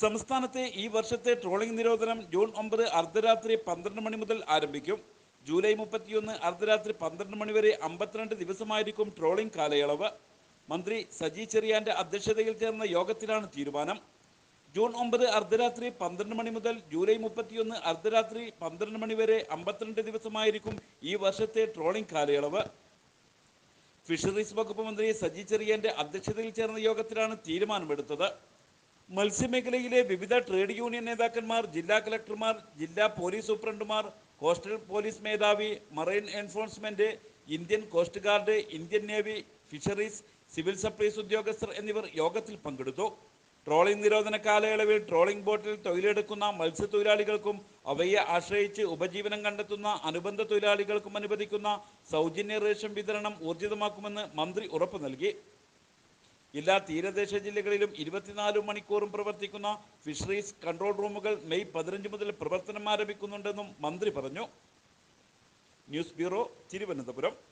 സംസ്ഥാനത്തെ ഈ വർഷത്തെ ട്രോളിംഗ് നിരോധനം ജൂൺ ഒമ്പത് അർദ്ധരാത്രി പന്ത്രണ്ട് മണി മുതൽ ആരംഭിക്കും. ജൂലൈ മുപ്പത്തിയൊന്ന് അർദ്ധരാത്രി പന്ത്രണ്ട് മണി വരെ അമ്പത്തിരണ്ട് ദിവസമായിരിക്കും ട്രോളിംഗ് കാലയളവ്. മന്ത്രി സജി ചെറിയാന്റെ അധ്യക്ഷതയിൽ ചേർന്ന യോഗത്തിലാണ് തീരുമാനം. ജൂൺ ഒമ്പത് അർദ്ധരാത്രി പന്ത്രണ്ട് മണി മുതൽ ജൂലൈ മുപ്പത്തിയൊന്ന് അർദ്ധരാത്രി പന്ത്രണ്ട് മണി വരെ അമ്പത്തിരണ്ട് ദിവസമായിരിക്കും ഈ വർഷത്തെ ട്രോളിംഗ് കാലയളവ്. ഫിഷറീസ് വകുപ്പ് മന്ത്രി സജി ചെറിയാന്റെ അധ്യക്ഷതയിൽ ചേർന്ന യോഗത്തിലാണ് തീരുമാനമെടുത്തത്. മത്സ്യമേഖലയിലെ വിവിധ ട്രേഡ് യൂണിയൻ നേതാക്കന്മാർ ജില്ലാ കളക്ടർമാർ ജില്ലാ പോലീസ് സൂപ്രണ്ടുമാർ കോസ്റ്റൽ പോലീസ് മേധാവി marine enforcement Indian coast guard Indian navy fisheries civil supplies ഉദ്യോഗസ്ഥർ എന്നിവർ യോഗത്തിൽ പങ്കെടുത്തു. ട്രോളിംഗ് നിരോധന കാലയളവിൽ ട്രോളിംഗ് ബോട്ടിൽ തൊഴിലെടുക്കുന്ന മത്സ്യത്തൊഴിലാളികൾക്കും അവയെ ആശ്രയിച്ച് ഉപജീവനം കണ്ടെത്തുന്ന അനുബന്ധ തൊഴിലാളികൾക്കും അനുവദിക്കുന്ന സൗജന്യ റേഷൻ വിതരണം ഊർജിതമാക്കുമെന്ന് മന്ത്രി ഉറപ്പു നൽകി. എല്ലാ തീരദേശ ജില്ലകളിലും ഇരുപത്തിനാല് മണിക്കൂറും പ്രവർത്തിക്കുന്ന ഫിഷറീസ് കൺട്രോൾ റൂമുകൾ മെയ് പതിനഞ്ച് മുതൽ പ്രവർത്തനം ആരംഭിക്കുന്നുണ്ടെന്നും മന്ത്രി പറഞ്ഞു. News bureau Thiruvananthapuram.